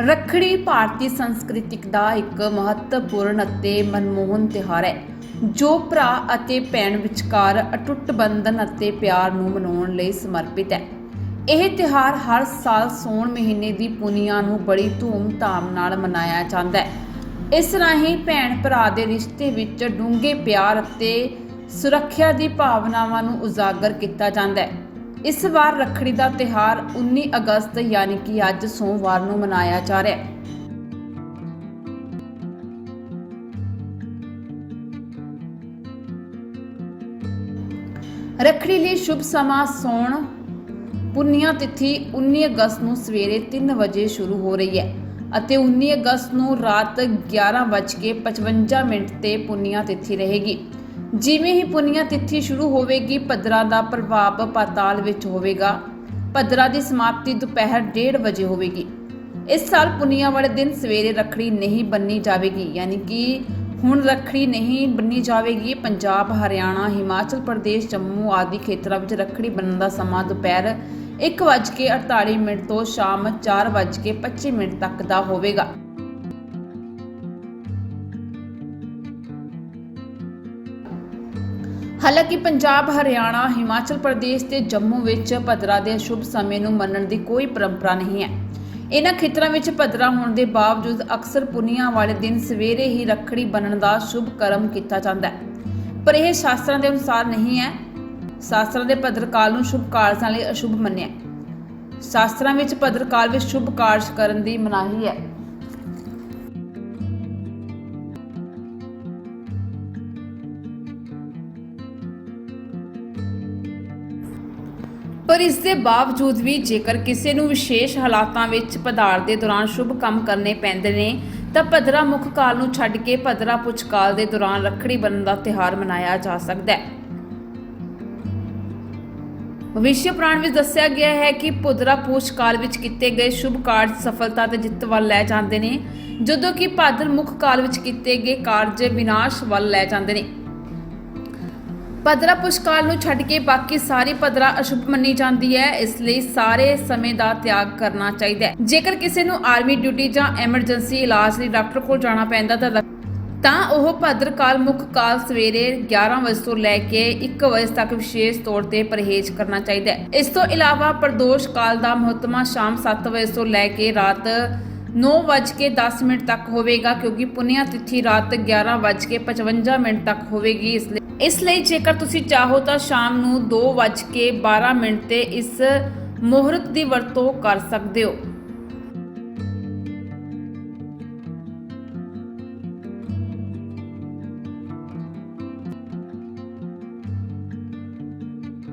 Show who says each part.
Speaker 1: ਰੱਖੜੀ ਭਾਰਤੀ ਸੰਸਕ੍ਰਿਤਿਕ ਦਾ ਇੱਕ ਮਹੱਤਵਪੂਰਨ ਅਤੇ ਮਨਮੋਹਨ ਤਿਉਹਾਰ ਹੈ, ਜੋ ਭਰਾ ਅਤੇ ਭੈਣ ਵਿਚਕਾਰ ਅਟੁੱਟ ਬੰਧਨ ਅਤੇ ਪਿਆਰ ਨੂੰ ਮਨਾਉਣ ਲਈ ਸਮਰਪਿਤ ਹੈ। ਇਹ ਤਿਉਹਾਰ ਹਰ ਸਾਲ ਸੌਣ ਮਹੀਨੇ ਦੀ ਪੁੰਨੀਆ ਨੂੰ ਬੜੀ ਧੂਮ-ਧਾਮ ਨਾਲ ਮਨਾਇਆ ਜਾਂਦਾ ਹੈ। ਇਸ ਰਾਹੀਂ ਭੈਣ ਭਰਾ ਦੇ ਰਿਸ਼ਤੇ ਵਿੱਚ ਡੂੰਘੇ ਪਿਆਰ ਅਤੇ ਸੁਰੱਖਿਆ ਦੀ ਭਾਵਨਾਵਾਂ ਨੂੰ ਉਜਾਗਰ ਕੀਤਾ ਜਾਂਦਾ ਹੈ। ਇਸ ਵਾਰ ਰੱਖੜੀ ਦਾ ਤਿਉਹਾਰ 19 ਅਗਸਤ ਯਾਨੀ ਕਿ ਅੱਜ ਸੋਮਵਾਰ ਨੂੰ ਮਨਾਇਆ ਜਾ ਰਿਹਾ ਹੈ। ਰੱਖੜੀ ਲਈ ਸ਼ੁਭ ਸਮਾਂ ਸੌਣ ਪੁੰਨਿਆ ਤਿਥੀ 19 ਅਗਸਤ ਨੂੰ ਸਵੇਰੇ 3 ਵਜੇ ਸ਼ੁਰੂ ਹੋ ਰਹੀ ਹੈ ਅਤੇ 19 ਅਗਸਤ ਨੂੰ ਰਾਤ 11:55 ਮਿੰਟ ਤੇ ਪੁੰਨਿਆ ਤਿਥੀ ਰਹੇਗੀ। ਜਿਵੇਂ ਹੀ ਪੁੰਨਿਆ ਤਿਥੀ ਸ਼ੁਰੂ ਹੋਵੇਗੀ ਪੱਧਰਾਂ ਦਾ ਪ੍ਰਭਾਵ ਪਾਤਾਲ ਵਿੱਚ ਹੋਵੇਗਾ। ਪੱਧਰਾਂ ਦੀ ਸਮਾਪਤੀ ਦੁਪਹਿਰ 1:30 ਵਜੇ ਹੋਵੇਗੀ। ਇਸ ਸਾਲ ਪੁੰਨਿਆ ਵਾਲੇ ਦਿਨ ਸਵੇਰੇ ਰੱਖੜੀ ਨਹੀਂ ਬੰਨੀ ਜਾਵੇਗੀ, ਯਾਨੀ ਕਿ ਹੁਣ ਰੱਖੜੀ ਨਹੀਂ ਬੰਨੀ ਜਾਵੇਗੀ। ਪੰਜਾਬ, ਹਰਿਆਣਾ, ਹਿਮਾਚਲ ਪ੍ਰਦੇਸ਼, ਜੰਮੂ ਆਦਿ ਖੇਤਰਾਂ ਵਿੱਚ ਰੱਖੜੀ ਬੰਨਣ ਦਾ ਸਮਾਂ ਦੁਪਹਿਰ 1:48 ਮਿੰਟ ਤੋਂ ਸ਼ਾਮ 4:25 ਮਿੰਟ ਤੱਕ ਦਾ ਹੋਵੇਗਾ। ਹਾਲਾਂਕਿ ਪੰਜਾਬ, ਹਰਿਆਣਾ, ਹਿਮਾਚਲ ਪ੍ਰਦੇਸ਼ ਤੇ ਜੰਮੂ ਵਿੱਚ ਪਦਰਾ ਦੇ ਸ਼ੁਭ ਸਮੇਂ ਨੂੰ ਮੰਨਣ ਦੀ ਕੋਈ ਪਰੰਪਰਾ ਨਹੀਂ ਹੈ। ਇਹਨਾਂ ਖੇਤਰਾਂ ਵਿੱਚ ਪਦਰਾ ਹੋਣ ਦੇ ਬਾਵਜੂਦ ਅਕਸਰ ਪੁੰਨੀਆਂ ਵਾਲੇ ਦਿਨ ਸਵੇਰੇ ਹੀ ਰੱਖੜੀ ਬੰਨਣ ਦਾ ਸ਼ੁਭ ਕਰਮ ਕੀਤਾ ਜਾਂਦਾ ਹੈ। ਪਰ ਇਹ ਸ਼ਾਸਤਰਾਂ ਦੇ ਅਨੁਸਾਰ ਨਹੀਂ ਹੈ। ਸ਼ਾਸਤਰਾਂ ਦੇ ਪੱਧਰਕਾਲ ਨੂੰ ਸ਼ੁਭ ਕਾਰਜਾਂ ਲਈ ਅਸ਼ੁਭ ਮੰਨਿਆ ਸ਼ਾਸਤਰਾਂ ਵਿੱਚ ਪੱਧਰਕਾਲ ਵਿੱਚ ਸ਼ੁਭ ਕਾਰਜ ਕਰਨ ਦੀ ਮਨਾਹੀ ਹੈ। ਪਰ ਇਸ ਦੇ ਬਾਵਜੂਦ ਵੀ ਜੇਕਰ ਕਿਸੇ ਨੂੰ ਵਿਸ਼ੇਸ਼ ਹਾਲਾਤਾਂ ਵਿੱਚ ਪਦਾਰਥ ਦੇ ਦੌਰਾਨ ਸ਼ੁਭ ਕੰਮ ਕਰਨੇ ਪੈਂਦੇ ਨੇ, ਤਾਂ ਪਦਰਾ ਮੁੱਖ ਕਾਲ ਨੂੰ ਛੱਡ ਕੇ ਪਦਰਾ ਪੁਚਕਾਲ ਦੇ ਦੌਰਾਨ ਰੱਖੜੀ ਬੰਨਣ ਦਾ ਤਿਉਹਾਰ ਮਨਾਇਆ ਜਾ ਸਕਦਾ ਹੈ। ਭਵਿਸ਼ਯ ਪ੍ਰਾਣ ਵਿੱਚ ਦੱਸਿਆ ਗਿਆ ਹੈ ਕਿ ਪੁਦਰਾ ਪੂਛ ਕਾਲ ਵਿੱਚ ਕੀਤੇ ਗਏ ਸ਼ੁਭ ਕਾਰਜ ਸਫਲਤਾ ਤੇ ਜਿੱਤ ਵੱਲ ਲੈ ਜਾਂਦੇ ਨੇ, ਜਦੋਂ ਕਿ ਭਾਦਰ ਮੁੱਖ ਕਾਲ ਵਿੱਚ ਕੀਤੇ ਗਏ ਕਾਰਜ ਵਿਨਾਸ਼ ਵੱਲ ਲੈ ਜਾਂਦੇ ਨੇ। ਪਦਰਾ ਪੁਸ਼ਕਾਲ ਨੂੰ ਛੱਡ ਕੇ ਬਾਕੀ ਸਾਰੀ ਪਦਰਾ ਅਸ਼ੁਭ ਮੰਨੀ ਜਾਂਦੀ ਹੈ, ਇਸ ਲਈ ਸਾਰੇ ਸਮੇਂ ਦਾ ਤਿਆਗ ਕਰਨਾ ਚਾਹੀਦਾ ਹੈ। ਜੇਕਰ ਕਿਸੇ ਨੂੰ ਆਰਮੀ ਡਿਊਟੀ ਜਾਂ ਐਮਰਜੈਂਸੀ ਇਲਾਜ ਲਈ ਡਾਕਟਰ ਕੋਲ ਜਾਣਾ ਪੈਂਦਾ ਤਾਂ ਤਾਂ ਉਹ ਭਦਰਕਾਲ ਮੁੱਖ ਕਾਲ ਸਵੇਰੇ 11 ਵਜੇ ਤੋਂ ਲੈ ਕੇ 1 ਵਜੇ ਤੱਕ ਵਿਸ਼ੇਸ਼ ਤੌਰ ਤੇ ਪਰਹੇਜ਼ ਕਰਨਾ ਚਾਹੀਦਾ ਹੈ। ਇਸ ਤੋਂ ਇਲਾਵਾ ਪ੍ਰਦੋਸ਼ ਕਾਲ ਦਾ ਮਹੱਤਮਾ ਸ਼ਾਮ 7 ਵਜੇ ਤੋਂ ਲੈ ਕੇ ਰਾਤ 9:10 ਮਿੰਟ ਤੱਕ ਹੋਵੇਗਾ, ਕਿਉਂਕਿ ਪੁਨਿਆ ਤਿਥੀ ਰਾਤ 11:55 ਮਿੰਟ ਤੱਕ ਹੋਵੇਗੀ, ਇਸ ਲਈ ਇਸ ਲਈ ਜੇਕਰ ਤੁਸੀਂ ਚਾਹੋ ਤਾਂ ਸ਼ਾਮ ਨੂੰ 2:12 ਮਿੰਟ ਤੇ ਇਸ ਮੁਹੂਰਤ ਦੀ ਵਰਤੋਂ ਕਰ ਸਕਦੇ ਹੋ।